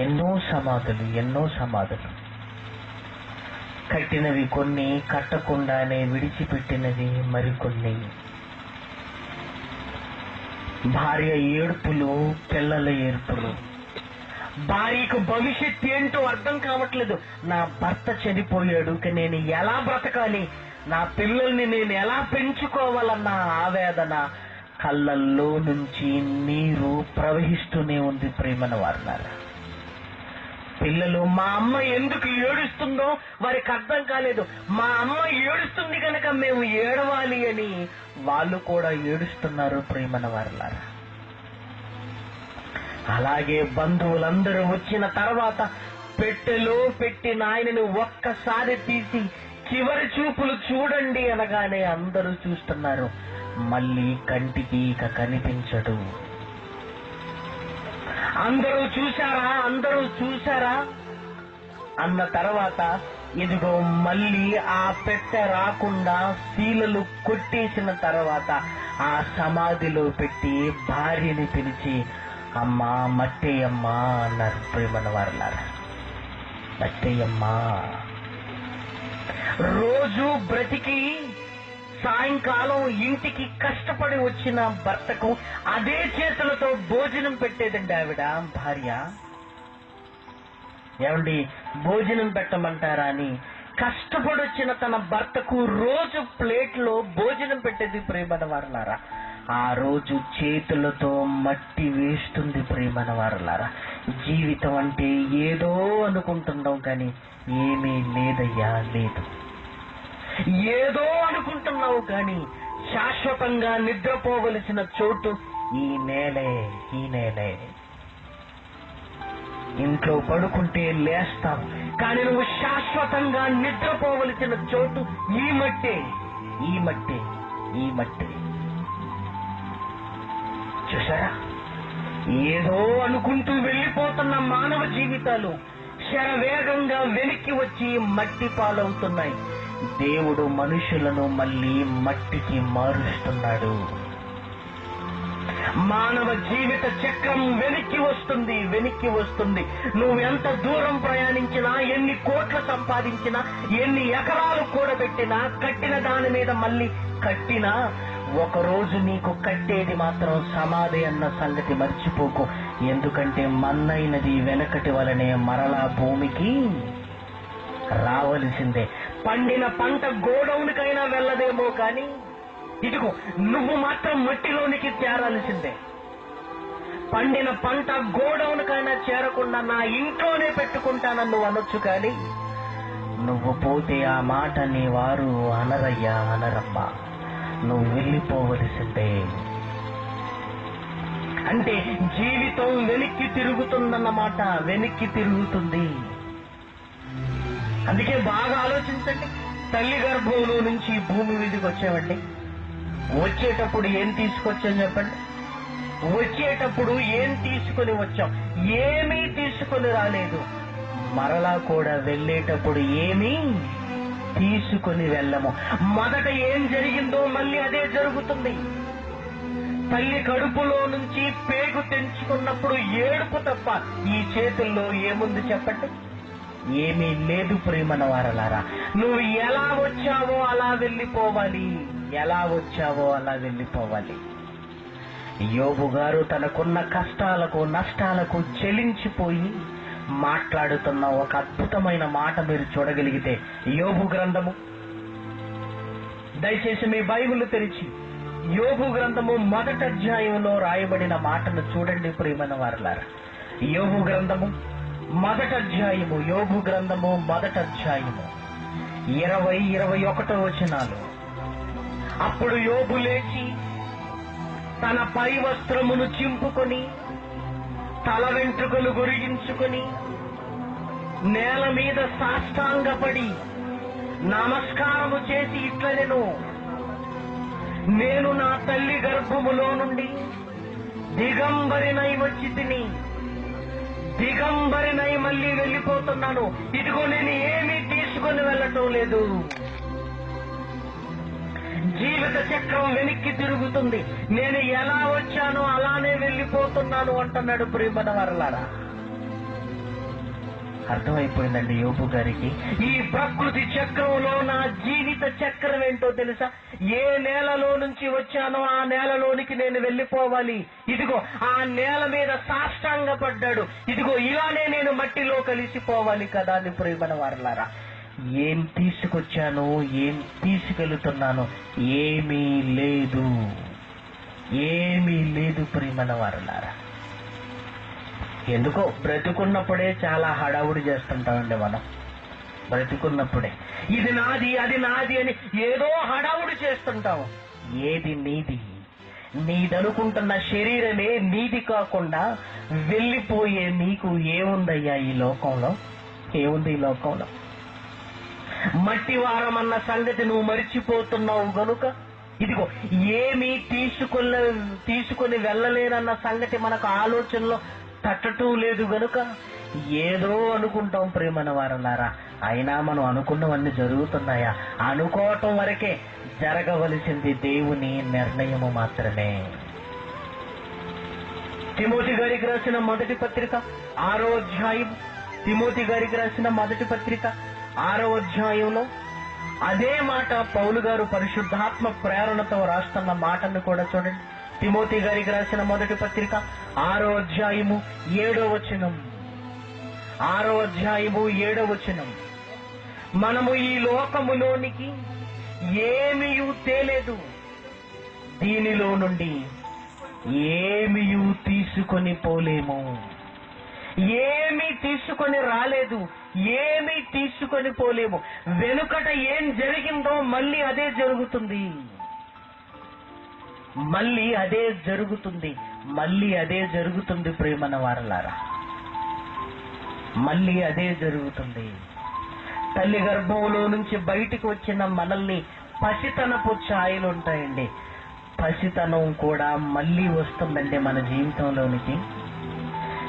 ఎన్నో సమాధులు ఎన్నో సమాధులు. కట్టినవి కొన్ని కట్టకుండానే విడిచిపెట్టినవి మరికొన్ని. భార్య ఏడుపులు పిల్లల ఏడుపులు. భార్యకు భవిష్యత్ ఏంటో అర్థం కావట్లేదు. నా భర్త చనిపోయాడు నేను ఎలా బ్రతకాలి? నా పిల్లల్ని నేను ఎలా పెంచుకోవాలన్న ఆవేదన కళ్ళల్లో నుంచి నీరు ప్రవహిస్తూనే ఉంది ప్రేమన వారులారా పిల్లలు మా అమ్మ ఎందుకు ఏడుస్తుందో వారికి అర్థం కాలేదు. మా అమ్మ ఏడుస్తుంది కనుక మేము ఏడవాలి అని వాళ్ళు కూడా ఏడుస్తున్నారు ప్రేమన వారులారా. అలాగే బంధువులందరూ వచ్చిన తర్వాత పెట్టెలో పెట్టిన ఆయనని ఒక్కసారి తీసి చివరి చూపులు చూడండి అనగానే అందరూ చూస్తున్నారు. మళ్ళీ కంటికి ఇక కనిపించడు అందరూ చూశారా? అందరూ చూశారా? అన్న తర్వాత ఇదిగో మళ్ళీ ఆ పెట్టె రాకుండా శీలలు కొట్టేసిన తర్వాత ఆ సమాధిలో పెట్టి భార్యని పిలిచి అమ్మా మట్టేయమ్మా అన్నారు ప్రేమన వారలారా. మట్టేయమ్మా. రోజు బ్రతికి సాయంకాలం ఇంటికి కష్టపడి వచ్చిన భర్తకు అదే చేతులతో భోజనం పెట్టేదండి ఆవిడ భార్య. ఏమండి భోజనం పెట్టమంటారా అని. కష్టపడి వచ్చిన తన భర్తకు రోజు ప్లేట్లో భోజనం పెట్టేది ప్రేమనవారులారా ఆ రోజు చేతులతో మట్టి వేస్తుంది ప్రేమనవారులారా జీవితం అంటే ఏదో అనుకుంటున్నాం కానీ ఏమీ లేదయ్యా లేదు. ఏదో అనుకుంటున్నావు కానీ శాశ్వతంగా నిద్రపోవలసిన చోటు ఈ నేలే ఈ నేలే. ఇంట్లో పడుకుంటే లేస్తావు కానీ నువ్వు శాశ్వతంగా నిద్రపోవలసిన చోటు ఈ మట్టే ఈ మట్టే ఈ మట్టే. చూసారా ఏదో అనుకుంటూ వెళ్ళిపోతున్న మానవ జీవితాలు శరవేగంగా వెనక్కి వచ్చి మట్టి పాలవుతున్నాయి. దేవుడు మనుషులను మళ్ళీ మట్టికి మారుస్తున్నాడు. మానవ జీవిత చక్రం వెనక్కి వస్తుంది వెనక్కి వస్తుంది. నువ్వు ఎంత దూరం ప్రయాణించినా ఎన్ని కోట్లు సంపాదించినా ఎన్ని ఎకరాలు కూడబెట్టినా కట్టిన దాని మీద మళ్ళీ కట్టినా ఒక రోజు నీకు కట్టేది మాత్రం సమాధి అన్న సంగతి మర్చిపోకు. ఎందుకంటే మన్నైనది వెనకటి వలనే మరలా భూమికి రావలసిందే. పండిన పంట గోడౌన్కైనా వెళ్ళదేమో కానీ ఇదిగో నువ్వు మాత్రం మట్టిలోనికి చేరాల్సిందే. పండిన పంట గోడౌన్కైనా చేరకుండా నా ఇంట్లోనే పెట్టుకుంటానని నువ్వు అనొచ్చు కానీ నువ్వు పోతే ఆ మాట నీ వారు అనరయ్యా అనరమ్మా. నువ్వు వెళ్ళిపోవలసిందే. అంటే జీవితం వెనక్కి తిరుగుతుందన్నమాట వెనక్కి తిరుగుతుంది. అందుకే బాగా ఆలోచించండి. తల్లి గర్భంలో నుంచి భూమి మీదకి వచ్చామండి వచ్చేటప్పుడు ఏం తీసుకొచ్చాం చెప్పండి? వచ్చేటప్పుడు ఏం తీసుకొని వచ్చాం? ఏమీ తీసుకొని రాలేదు. మరలా కూడా వెళ్ళేటప్పుడు ఏమీ తీసుకొని వెళ్ళము. మొదట ఏం జరిగిందో మళ్ళీ అదే జరుగుతుంది. తల్లి కడుపులో నుంచి పేగు తెంచుకున్నప్పుడు ఏడుపు తప్ప ఈ చేతుల్లో ఏముంది చెప్పండి? ఏమీ లేదు ప్రేమన వారలారా. నువ్వు ఎలా వచ్చావో అలా వెళ్ళిపోవాలి. ఎలా వచ్చావో అలా వెళ్ళిపోవాలి. యోబు గారు తనకున్న కష్టాలకు నష్టాలకు చెలించిపోయి మాట్లాడుతున్న ఒక అద్భుతమైన మాట మీరు చూడగలిగితే యోబు గ్రంథము. దయచేసి మీ బైబిల్ తెరిచి యోగు గ్రంథము మొదటి అధ్యాయంలో రాయబడిన మాటను చూడండి ప్రియమైన వారలారా. యోగు గ్రంథము మొదటి అధ్యాయము యోగు గ్రంథము మొదటి అధ్యాయము. ఇరవై ఇరవై ఒకటో వచనాలు. అప్పుడు యోగు లేచి తన పై వస్త్రమును చింపుకొని తల వెంట్రుకలు గురిగించుకొని నేల మీద సాష్టాంగపడి నమస్కారము చేసి ఇట్ల నేను నేను నా తల్లి గర్భములో నుండి దిగంబరినై వచ్చి తిని దిగంబరినై మళ్ళీ వెళ్ళిపోతున్నాను. ఇదిగో నేను ఏమీ తీసుకొని వెళ్ళటం లేదు. జీవిత చక్రం వెనక్కి తిరుగుతుంది. నేను ఎలా వచ్చానో అలానే వెళ్ళిపోతున్నాను అంటున్నాడు ప్రియమన వరలారా అర్థమైపోయిందండి యోపు గారికి. ఈ ప్రకృతి చక్రంలో నా జీవిత చక్రం ఏంటో తెలుసా? ఏ నేలలో నుంచి వచ్చానో ఆ నేలలోనికి నేను వెళ్ళిపోవాలి. ఇదిగో ఆ నేల మీద సాష్టాంగ పడ్డాడు ఇదిగో ఇలానే నేను మట్టిలో కలిసిపోవాలి కదా అని ప్రేమన వారలారా. ఏం తీసుకొచ్చాను ఏం తీసుకెళ్తున్నాను ఏమీ లేదు. ఏమీ లేదు ప్రేమన వారలారా. ఎందుకో బ్రతుకున్నప్పుడే చాలా హడావుడి చేస్తుంటామండి మనం. బ్రతుకున్నప్పుడే. ఇది నాది అది నాది అని ఏదో హడావుడి చేస్తుంటాం. ఏది నీది? నీదనుకుంటున్న శరీరమే నీది కాకుండా వెళ్ళిపోయే నీకు ఏముందయ్యా ఈ లోకంలో? ఏముంది ఈ లోకంలో? మట్టి అన్న సంగతి నువ్వు మరిచిపోతున్నావు గనుక? ఇదిగో ఏమీ తీసుకున్న తీసుకుని వెళ్ళలేనన్న సంగతి మనకు ఆలోచనలో తట్టటం లేదు గనుక ఏదో అనుకుంటాం ప్రేమన వారలారా. అయినా మనం అనుకున్నవన్నీ జరుగుతున్నాయా? అనుకోవటం వరకే జరగవలసింది దేవుని నిర్ణయము మాత్రమే. తిమోతి గారికి రాసిన మొదటి పత్రిక ఆరో అధ్యాయం. తిమోతి గారికి రాసిన మొదటి పత్రిక ఆరో అధ్యాయంలో అదే మాట పౌలు గారు పరిశుద్ధాత్మ ప్రేరణతో రాస్తున్న మాటను కూడా చూడండి. తిమోతి గారికి రాసిన మొదటి పత్రిక ఆరో అధ్యాయము ఏడో వచనం. ఆరో అధ్యాయము ఏడో వచనం. మనము ఈ లోకములోనికి ఏమియు తేలేదు. దీనిలో నుండి ఏమియు తీసుకొని పోలేము. ఏమీ తీసుకొని రాలేదు. ఏమీ తీసుకొని పోలేము. వెనుకట ఏం జరిగిందో మళ్ళీ అదే జరుగుతుంది. మళ్ళీ అదే జరుగుతుంది. మళ్ళీ అదే జరుగుతుంది ప్రేమన వారలారా. మళ్ళీ అదే జరుగుతుంది. తల్లి గర్భంలో నుంచి బయటికి వచ్చిన మనల్ని పసితనపు ఛాయలు ఉంటాయండి. పసితనం కూడా మళ్ళీ వస్తుందండి మన జీవితంలోనికి.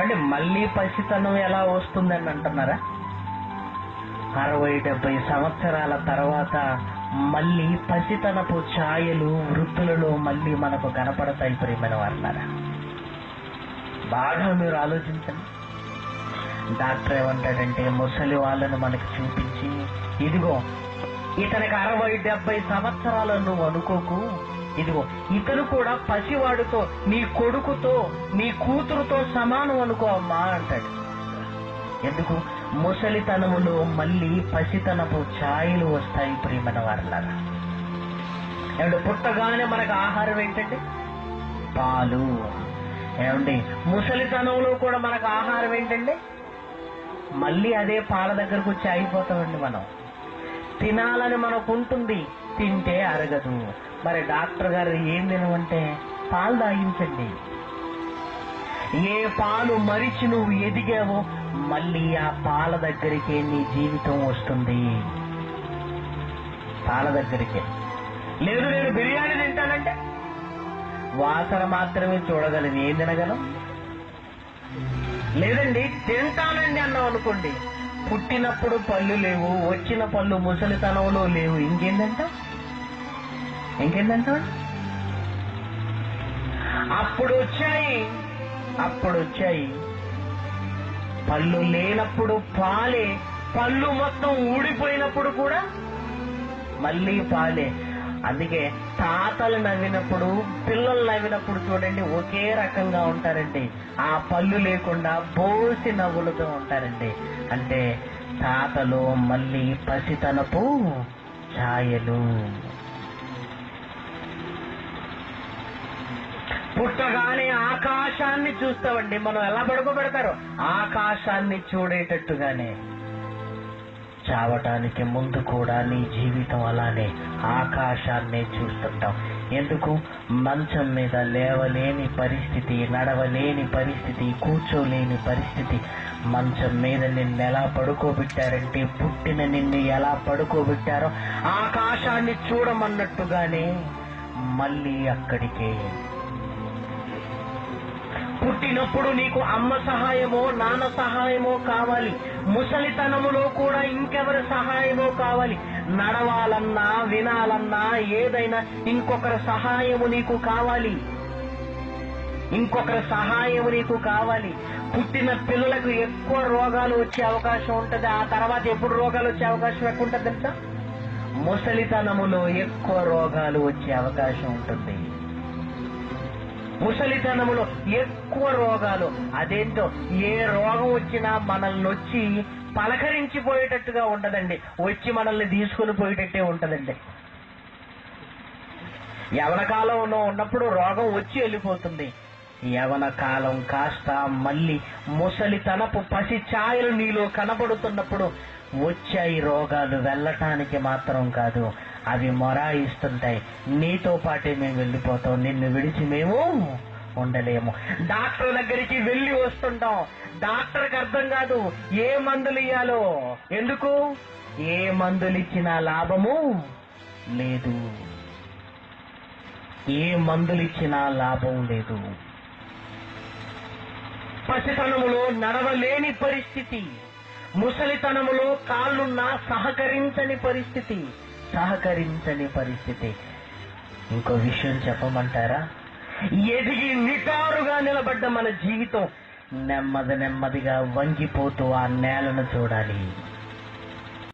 అంటే మళ్ళీ పసితనం ఎలా వస్తుందని అంటున్నారా? అరవై డెబ్బై సంవత్సరాల తర్వాత మళ్ళీ పసితనపు ఛాయలు వృత్తులలో మళ్ళీ మనకు కనపడతాయి ప్రేమైన వారులారా. బాగా మీరు ఆలోచించండి. డాక్టర్ ఏమంటాడంటే ముసలి వాళ్ళను మనకి చూపించి ఇదిగో ఇతనికి అరవై డెబ్బై సంవత్సరాలు నువ్వు అనుకోకు. ఇదిగో ఇతను కూడా పసివాడితో నీ కొడుకుతో నీ కూతురుతో సమానం అనుకో అమ్మా అంటాడు. ఎందుకు? ముసలితనములో మళ్ళీ పసితనపు ఛాయలు వస్తాయి ప్రియమైన వారలారా. ఏమంటే పుట్టగానే మనకు ఆహారం ఏంటంటే పాలు. ఏమండి ముసలితనంలో కూడా మనకు ఆహారం ఏంటండి? మళ్ళీ అదే పాల దగ్గరకు వచ్చి అయిపోతామండి మనం. తినాలని మనకు ఉంటుంది తింటే అరగదు. మరి డాక్టర్ గారు ఏం తినమంటే? పాలు తాగించండి. ఏ పాలు మరిచి నువ్వు ఎదిగావో మళ్ళీ ఆ పాల దగ్గరికే నీ జీవితం వస్తుంది. పాల దగ్గరికే. లేదు నేను బిర్యానీ తింటానంటే వాసన మాత్రమే చూడగలను ఏం తినగలం? లేదండి తింటానండి అన్నాం అనుకోండి. పుట్టినప్పుడు పళ్ళు లేవు వచ్చిన పళ్ళు ముసలితనంలో లేవు. ఇంకేందంట? ఇంకేందంట? అప్పుడు వచ్చాయి అప్పుడు వచ్చాయి పళ్ళు లేనప్పుడు పాలే పళ్ళు మొత్తం ఊడిపోయినప్పుడు కూడా మళ్ళీ పాలే. అందుకే తాతలు నవ్వినప్పుడు పిల్లలు నవ్వినప్పుడు చూడండి ఒకే రకంగా ఉంటారండి. ఆ పళ్ళు లేకుండా బోసి నవ్వులతో ఉంటారండి. అంటే తాతలు మళ్ళీ పసితనపు ఛాయలు. పుట్టగానే ఆకాశాన్ని చూస్తామండి. మనం ఎలా పడుకోబెడతారు ఆకాశాన్ని చూడేటట్టుగానే. చావటానికి ముందు కూడా నీ జీవితం అలానే ఆకాశాన్ని చూస్తుంటాం. ఎందుకు? మంచం మీద లేవలేని పరిస్థితి నడవలేని పరిస్థితి కూర్చోలేని పరిస్థితి. మంచం మీద నిన్ను ఎలా పడుకోబెట్టారంటే పుట్టిన నిన్ను ఎలా పడుకోబెట్టారో ఆకాశాన్ని చూడమన్నట్టుగానే మళ్ళీ అక్కడికే పుట్టినప్పుడు నీకు అమ్మ సహాయమో నాన్న సహాయమో కావాలి. ముసలితనములో కూడా ఇంకెవరి సహాయమో కావాలి. నడవాలన్నా వినాలన్నా ఏదైనా ఇంకొకరి సహాయము నీకు కావాలి. ఇంకొకరి సహాయము నీకు కావాలి. పుట్టిన పిల్లలకు ఎక్కువ రోగాలు వచ్చే అవకాశం ఉంటుంది. ఆ తర్వాత ఎప్పుడు రోగాలు వచ్చే అవకాశం ఎక్కువ ఉంటుంది తెలుసా? ముసలితనములో ఎక్కువ రోగాలు వచ్చే అవకాశం ఉంటుంది. ముసలితనంలో ఎక్కువ రోగాలు. అదేంటో ఏ రోగం వచ్చినా మనల్ని వచ్చి పలకరించిపోయేటట్టుగా ఉండదండి. వచ్చి మనల్ని తీసుకుని పోయేటట్టే ఉంటదండి. యవన కాలంలో ఉన్నప్పుడు రోగం వచ్చి వెళ్ళిపోతుంది. యవన కాలం కాస్త మళ్ళీ ముసలితనపు పసి ఛాయలు నీలో కనబడుతున్నప్పుడు వచ్చాయి రోగాలు వెళ్ళటానికి మాత్రం కాదు. అవి మొరాయిస్తుంటాయి నీతో పాటే మేము వెళ్ళిపోతాం. నిన్ను విడిచి మేము ఉండలేము. డాక్టర్ దగ్గరికి వెళ్ళి వస్తుంటాం. డాక్టర్కి అర్థం కాదు ఏ మందులు ఇయ్యాలో. ఎందుకు? ఏ మందులు ఇచ్చినా లాభము లేదు. ఏ మందులు ఇచ్చినా లాభం లేదు. పసితనములో నడవలేని పరిస్థితి. ముసలితనములో కాళ్ళున్నా సహకరించని పరిస్థితి. సహకరించని పరిస్థితి. ఇంకో విషయం చెప్పమంటారా? ఎదిగి నిటారుగా నిలబడ్డ మన జీవితం నెమ్మది నెమ్మదిగా వంగిపోతూ ఆ నేలను చూడాలి.